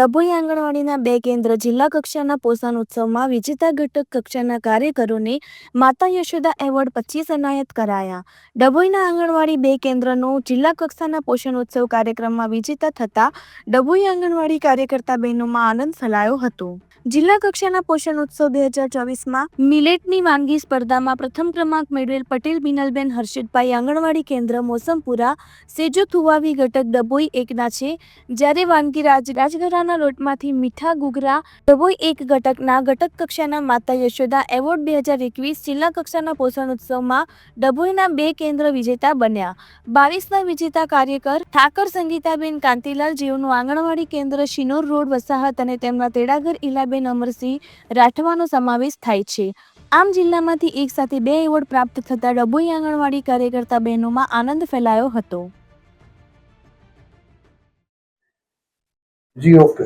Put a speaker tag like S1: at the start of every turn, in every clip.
S1: ડભોઈ આંગણવાડીના બે કેન્દ્ર જિલ્લા કક્ષાના પોષણ ઉત્સવમાં વિજેતા ઘટક કક્ષાના કાર્યકરોને માતા યશોદા એવોર્ડ પચીસ એનાયત કરાયા. ડભોઈના આંગણવાડી બે કેન્દ્રનો જિલ્લા કક્ષાના પોષણ ઉત્સવ કાર્યક્રમમાં વિજેતા થતા ડભોઈ આંગણવાડી કાર્યકર્તા બહેનોમાં આનંદ ફેલાયો હતો. જિલ્લા કક્ષાના પોષણ ઉત્સવ બે હજાર ચોવીસમાં મિલેટની વાનગી સ્પર્ધામાં પ્રથમ ક્રમાંક મેળવેલ પટેલ, બિનલબેન, હર્ષિતભાઈ, આંગણવાડી કેન્દ્ર, મોસમપુરા, સેજો થુવાવી, ઘટક ડભોઈ એકના છે. જ્યારે વાનગી રાજ રાજગરાના લોટમાંથી મીઠા ગુગરા ડભોઈ એક ઘટકના ઘટક કક્ષાના માતા યશોદા એવોર્ડ બે હજાર એકવીસ જિલ્લા કક્ષાના પોષણ ઉત્સવમાં ડભોઈના બે કેન્દ્ર વિજેતા બન્યા. બાવીસના વિજેતા કાર્યકર ઠાકર સંગીતાબેન કાંતિલાલ, જેઓનું આંગણવાડી કેન્દ્ર શિનોર રોડ વસાહત અને તેમના તેડાગર ઇલાબેન અમરસિંહ રાઠવાનો સમાવેશ થાય છે. આમ જિલ્લામાંથી એક સાથે બે એવોર્ડ પ્રાપ્ત થતા ડભોઈ આંગણવાડી કાર્યકર્તા બહેનોમાં આનંદ ફેલાયો હતો.
S2: જી ઓકે.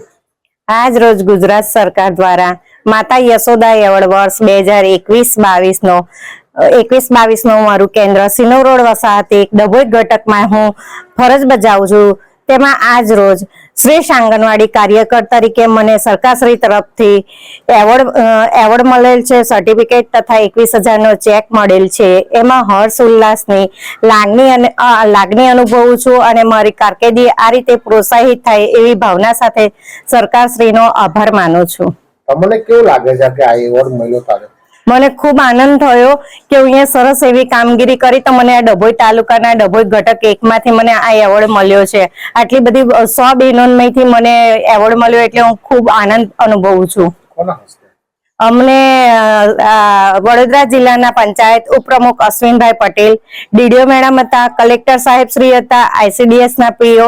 S3: આજ રોજ ગુજરાત સરકાર દ્વારા માતા યશોદા એવોર્ડ વર્ષ બે હજાર એકવીસ બાવીસ નો એકવીસ બાવીસનું મારું કેન્દ્ર સિનો રોડ વસાહત એક ડભોઈ ઘટકમાં હું ફરજ બજાવું છું. તેમાં આજ રોજ શ્રેષ્ઠ આંગણવાડી કાર્યકર તરીકે મને સરકારશ્રી તરફથી એવોર્ડ એવોર્ડ મળેલ છે, સર્ટિફિકેટ તથા એકવીસ હજારનો ચેક મળેલ છે. એમાં હર્ષ ઉલ્લાસની લાગણી અને લાગણી અનુભવું છું અને મારી કારકિર્દી આ રીતે પ્રોત્સાહિત થાય એવી ભાવના સાથે સરકારશ્રીનો આભાર માનું છું.
S2: તમને કેવું લાગે છે કે આ એવોર્ડ મળ્યો તારે?
S3: મને ખૂબ આનંદ થયો કે હું અહીંયા સરસ એવી કામગીરી કરી તો મને આ ડભોઈ તાલુકાના ડભોઈ ઘટક એકમાંથી મને આ એવોર્ડ મળ્યો છે. આટલી બધી સો બહેનોમાંથી મને એવોર્ડ મળ્યો એટલે હું ખૂબ આનંદ અનુભવું છું. અમને વડોદરા જિલ્લાના પંચાયત ઉપપ્રમુખ અશ્વિનભાઈ પટેલ ડીડીઓ મેડમ હતા કલેક્ટર સાહેબ શ્રી હતા આઈસીડીએસના પીઓ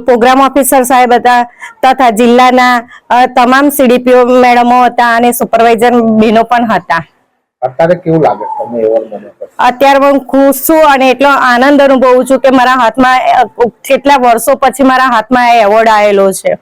S3: પ્રોગ્રામ ઓફિસર સાહેબ હતા તથા જિલ્લાના તમામ સીડીપીઓ મેડમો હતા અને સુપરવાઇઝર બહેનો પણ હતા.
S2: અત્યારે કેવું લાગે તમને એવોર્ડ
S3: અત્યારે હું ખુશ છું અને એટલો આનંદ અનુભવું છું કે મારા હાથમાં કેટલા વર્ષો પછી મારા હાથમાં એવોર્ડ આવેલો છે.